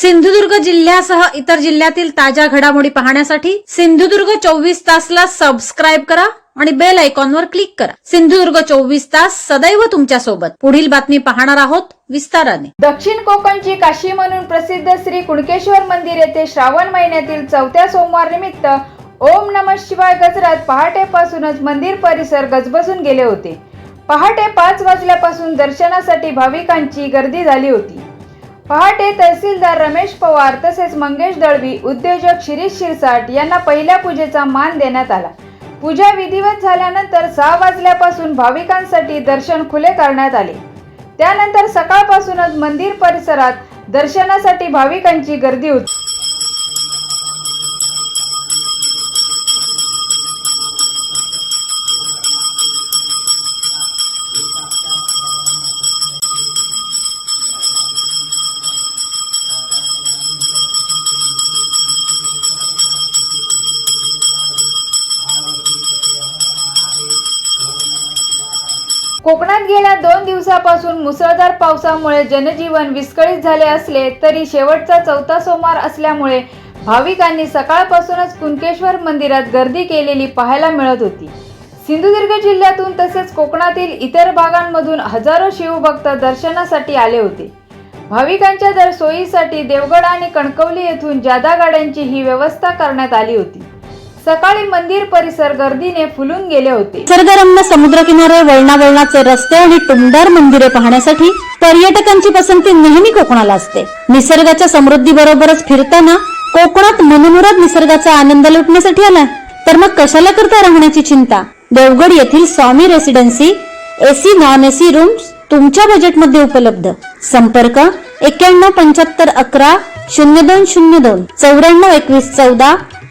सिंधुदुर्ग जिल्ह्यासह इतर जिल्ह्यातील ताज्या घडामोडी पाहण्यासाठी सिंधुदुर्ग चोवीस तासला सबस्क्राईब करा आणि बेल आयकॉनवर क्लिक करा. सिंधुदुर्ग चोवीस तास सदैव तुमच्यासोबत. पुढील बातमी पाहणार आहोत विस्ताराने. दक्षिण कोकणची काशी म्हणून प्रसिद्ध श्री कुणकेश्वर मंदिर येथे श्रावण महिन्यातील चौथ्या सोमवार निमित्त ओम नम शिवाय गजरात पहाटेपासूनच मंदिर परिसर गजबजून गेले होते. पहाटे पाच वाजल्यापासून दर्शनासाठी भाविकांची गर्दी झाली होती. पहाटे तहसीलदार रमेश पवार तसेच मंगेश दळवी उद्योजक शिरीष शिरसाट यांना पहिल्या पूजेचा मान देण्यात आला. पूजा विधिवत झाल्यानंतर सहा वाजल्यापासून भाविकांसाठी दर्शन खुले करण्यात आले. त्यानंतर सकाळपासूनच मंदिर परिसरात दर्शनासाठी भाविकांची गर्दी होती. कोकणात गेल्या दोन दिवसापासून मुसळधार पावसामुळे जनजीवन विस्कळीत झाले असले तरी शेवटचा चौथा सोमवार असल्यामुळे भाविकांनी सकाळपासूनच कुणकेश्वर मंदिरात गर्दी केलेली पाहायला मिळत होती. सिंधुदुर्ग जिल्ह्यातून तसेच कोकणातील इतर भागांमधून हजारो शिवभक्त दर्शनासाठी आले होते. भाविकांच्या दर सोयीसाठी देवगड आणि कणकवली येथून जादा गाड्यांची ही व्यवस्था करण्यात आली होती. सकाळी मंदिर परिसर गर्दीने फुलून गेले होते. निसर्गरम्य समुद्रकिनारे वळणावळणाचे रस्ते आणि टुमदार मंदिरे पाहण्यासाठी पर्यटकांची पसंती नेहमी कोकणाला असते. निसर्गाच्या समृद्धी बरोबरच फिरताना कोकणात मनमुराद निसर्गाचा आनंद लुटण्यासाठी आला तर मग कशाला करता राहण्याची चिंता? देवगड येथील Swami residency AC non AC rooms तुमच्या बजेटमध्ये उपलब्ध. संपर्क एक्क्याण्णव पंच्याहत्तर अकरा शून्य दोन शून्य दोन चौऱ्याण्णव एकवीस चौदा